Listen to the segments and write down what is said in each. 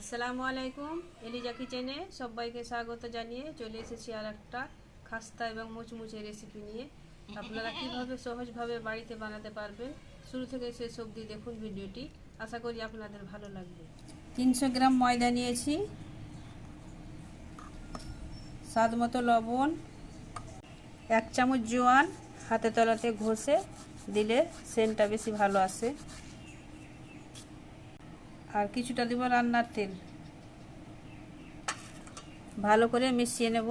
আসসালামু আলাইকুম। এলিজা কিচেনে সবাইকে স্বাগত জানিয়ে চলে এসেছি আর একটা খাস্তা এবং মুচমুচে রেসিপি নিয়ে। আপনারা কীভাবে সহজভাবে বাড়িতে বানাতে পারবেন, শুরু থেকে শেষ অবধি দেখুন ভিডিওটি। আশা করি আপনাদের ভালো লাগবে। তিনশো গ্রাম ময়দা নিয়েছি, স্বাদ মতো লবণ, এক চামচ জোয়ান, হাতে তলাতে ঘষে দিলে সেন্টটা বেশি ভালো আসে। আর কিছুটা দিব রান্নার তেল। ভালো করে মিশিয়ে নেব।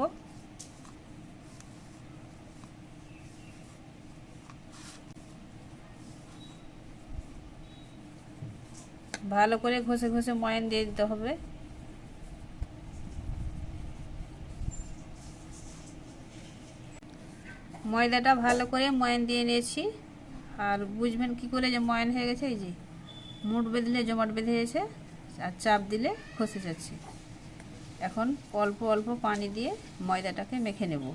ভালো করে ঘষে ঘষে ময়ান দিয়ে দিতে হবে। ময়দাটা ভালো করে ময়ান দিয়ে নিয়েছি। আর বুঝবেন কি করে যে ময়ান হয়ে গেছে, এই যে। মুট বেঁধলে, জমাট বেঁধে গেছে আর চাপ দিলে খসে যাচ্ছে। এখন অল্প অল্প পানি দিয়ে ময়দাটাকে মেখে নেব।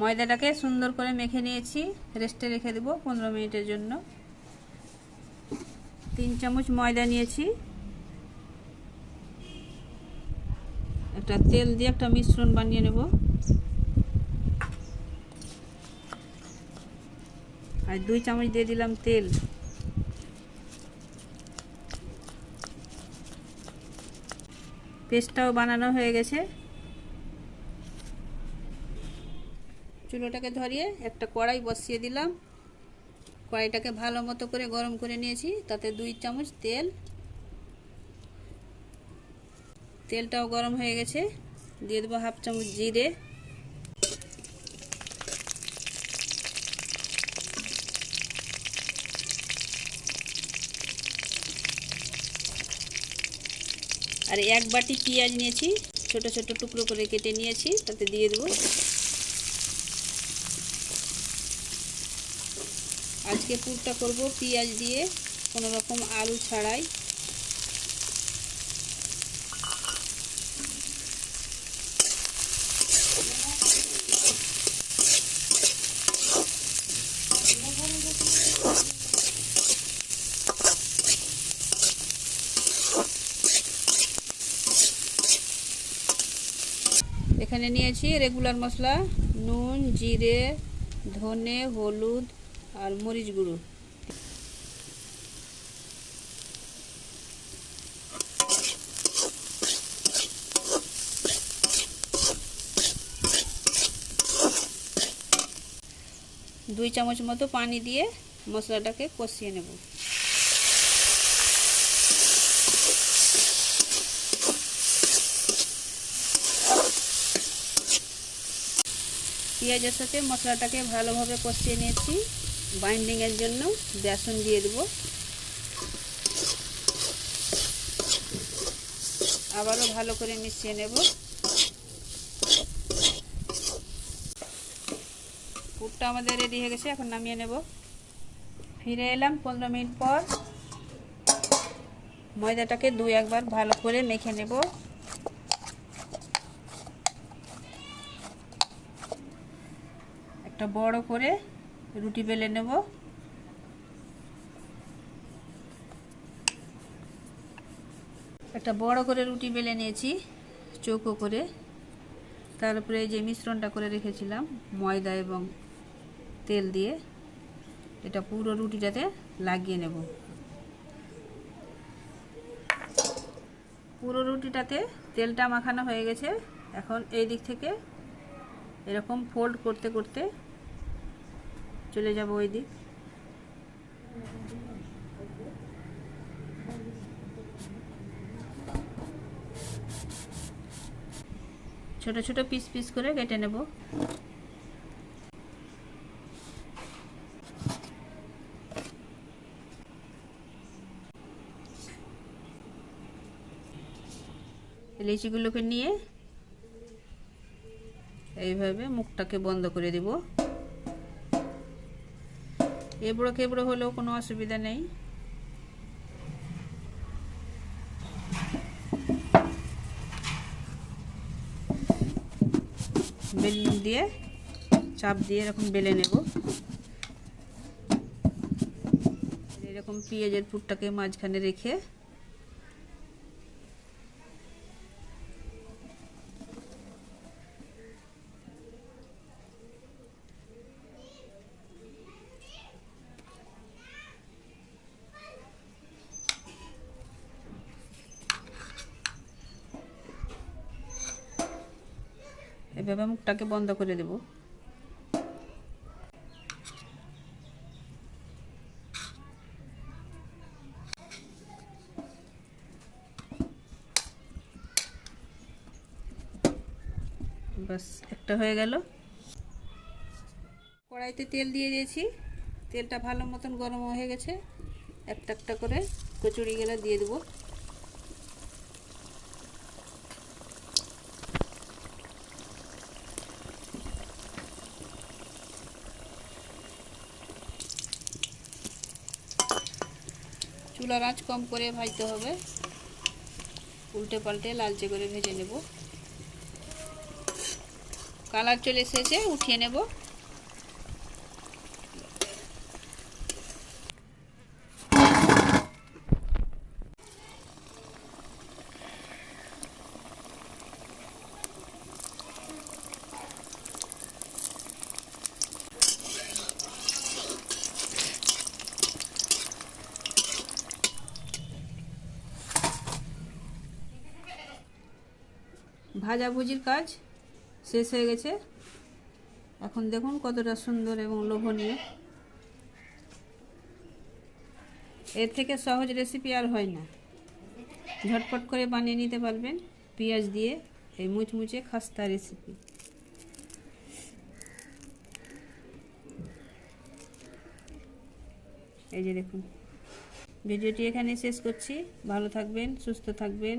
ময়দাটাকে সুন্দর করে মেখে নিয়েছি। রেস্টে রেখে দেবো পনেরো মিনিটের জন্য। তিন চামচ ময়দা নিয়েছি। একটা তেল দিয়ে একটা মিশ্রণ বানিয়ে নেব। আর দুই চামচ দিয়ে দিলাম তেল। পেস্টটাও বানানো হয়ে গেছে। চুলোটাকে ধরিয়ে একটা কড়াই বসিয়ে দিলাম। কড়াইটাকে ভালো মতো করে গরম করে নিয়েছি। তাতে দুই চামচ তেল তেলটাও গরম হয়ে গেছে। দিয়ে দেবো হাফ চামচ জিরে। আর এক বাটি পেঁয়াজ নিয়েছি, ছোট ছোট টুকরো করে কেটে নিয়েছি, তাতে দিয়ে দেবো। আজকে পুরটা করব পেঁয়াজ দিয়ে, কোনো রকম আলু ছাড়াই। এখানে নিয়েছি রেগুলার মশলা, নুন, জিরে, ধনে, হলুদ আর মরিচ গুঁড়ো। দুই চামচ মতো পানি দিয়ে মশলাটাকে কষিয়ে নেব। পেঁয়াজের সাথে মশলাটাকে ভালোভাবে কষিয়ে নিয়েছি। বাইন্ডিংয়ের জন্য বেসন দিয়ে দেবো। আবারও ভালো করে মিশিয়ে নেব। পুরটা আমাদের রেডি হয়ে গেছে, এখন নামিয়ে নেব। ফিরে এলাম পনেরো মিনিট পর। ময়দাটাকে দুই একবার ভালো করে মেখে নেব। একটা বড় করে রুটি বেলে নেব। একটা বড় করে রুটি বেলে নিয়েছি, চৌকো করে। তারপরে যে মিশ্রণটা করে রেখেছিলাম, ময়দা এবং তেল দিয়ে, এটা পুরো রুটিটাতে লাগিয়ে নেব। পুরো রুটিটাতে তেলটা মাখানো হয়ে গেছে। এখন এই দিক থেকে এরকম ফোল্ড করতে করতে চলে যাব ওই দিক ছোট ছোট পিস পিস করে কেটে নেব। লিচিগুলোকে নিয়ে এইভাবে মুখটাকে বন্ধ করে দিব। এবড়ো কেবড়ো হলেও কোনো অসুবিধা নেই। বেলুন দিয়ে, চাপ দিয়ে এরকম বেলে নেব। এরকম পেঁয়াজের পুরটাকে মাঝখানে রেখে এভাবে মুখটাকে বন্ধ করে দেব। বাস একটা হয়ে গেল। কড়াইতে তেল দিয়ে দিয়েছি। তেলটা ভালো মতন গরম হয়ে গেছে। একটা একটা করে কচুরিগুলো দিয়ে দেবো। চুলার আঁচ কম করে ভাজতে হবে। উল্টে পাল্টে লালচে করে ভেজে নেব। কালার চলে এসেছে, উঠিয়ে নেব। ভাজাভুজির কাজ শেষ হয়ে গেছে। এখন দেখুন কতটা সুন্দর এবং লোভনীয়। এর থেকে সহজ রেসিপি আর হয় না। ঝটপট করে বানিয়ে নিতে পারবেন পেঁয়াজ দিয়ে এই মুচমুচে খাস্তা রেসিপি এই যে দেখুন। ভিডিওটি এখানে শেষ করছি। ভালো থাকবেন, সুস্থ থাকবেন।